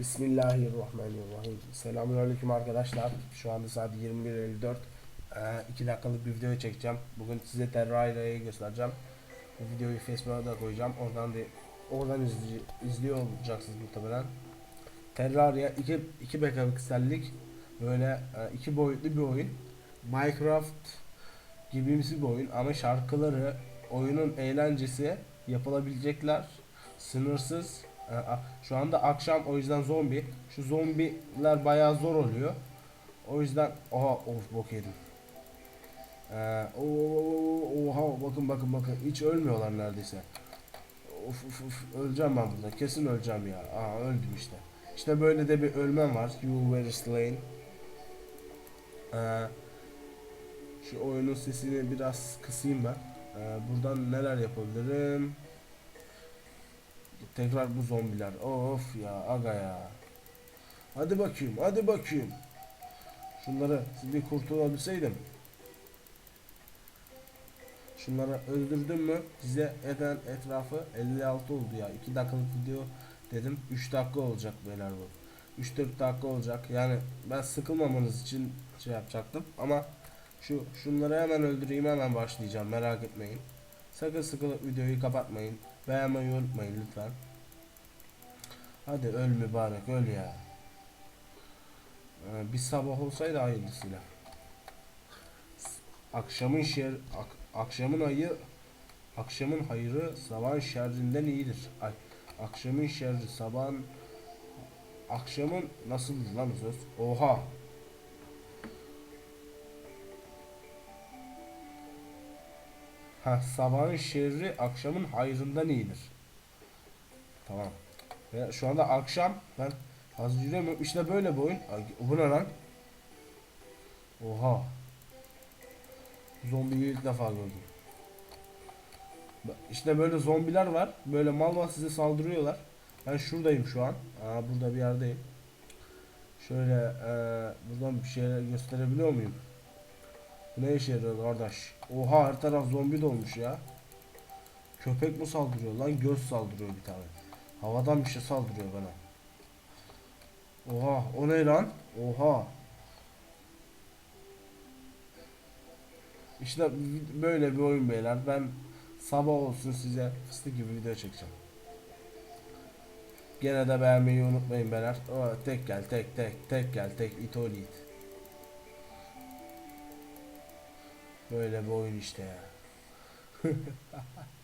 Bismillahirrahmanirrahim. Selamünaleyküm arkadaşlar. Şu anda saat 21.54. 2 dakikalık bir video çekeceğim. Bugün size Terraria'yı göstereceğim. Bu videoyu Facebook'a da koyacağım. Oradan da oradan izli, izliyor olacaksınız muhtemelen. Terraria 2 2 megapiksellik böyle e, iki boyutlu bir oyun. Minecraft gibimsi bir oyun ama şarkıları, oyunun eğlencesi yapılabilecekler sınırsız. E, a- Şu anda akşam o yüzden zombi. Şu zombiler bayağı zor oluyor. O yüzden oha of bok yedim. Ee, oha bakın bakın bakın hiç ölmüyorlar neredeyse. Of, of, of, öleceğim ben burada. Kesin öleceğim ya. Aa öldüm işte. İşte böyle de bir ölmem var. You were slain. Ee, şu oyunun sesini biraz kısayım ben. Ee, buradan neler yapabilirim? Tekrar bu zombiler. Of ya aga ya. Hadi bakayım, hadi bakayım. Şunları bir kurtulabilseydim. Şunları öldürdüm mü size eden etrafı 56 oldu ya. 2 dakikalık video dedim. 3 dakika olacak beyler bu. 3-4 dakika olacak. Yani ben sıkılmamanız için şey yapacaktım ama şu şunları hemen öldüreyim hemen başlayacağım merak etmeyin. Sakın sıkılıp videoyu kapatmayın. Beğenmeyi unutmayın lütfen. Hadi öl mübarek öl ya. Ee, bir sabah olsaydı hayırlısıyla. Akşamın şer ak- akşamın ayı akşamın hayırı sabahın şerrinden iyidir. Ay akşamın şerri sabahın akşamın nasıl lan söz? Oha. Ha sabahın şerri akşamın hayrından iyidir. Tamam. Ve şu anda akşam ben az yürüyemiyorum. İşte böyle bir oyun. Bu ne lan? Oha. Zombiyi ilk defa gördüm. İşte böyle zombiler var. Böyle mal mal size saldırıyorlar. Ben şuradayım şu an. Aa burada bir yerdeyim. Şöyle eee, buradan bir şeyler gösterebiliyor muyum? Ne işe yarıyor kardeş? Oha her taraf zombi dolmuş ya. Köpek mi saldırıyor lan? Göz saldırıyor bir tane. Havadan bir şey saldırıyor bana. Oha o ne lan? Oha. İşte böyle bir oyun beyler. Ben sabah olsun size fıstık gibi video çekeceğim. Gene de beğenmeyi unutmayın beyler. Tek gel tek tek tek gel tek it ol it. Böyle bir oyun işte ya.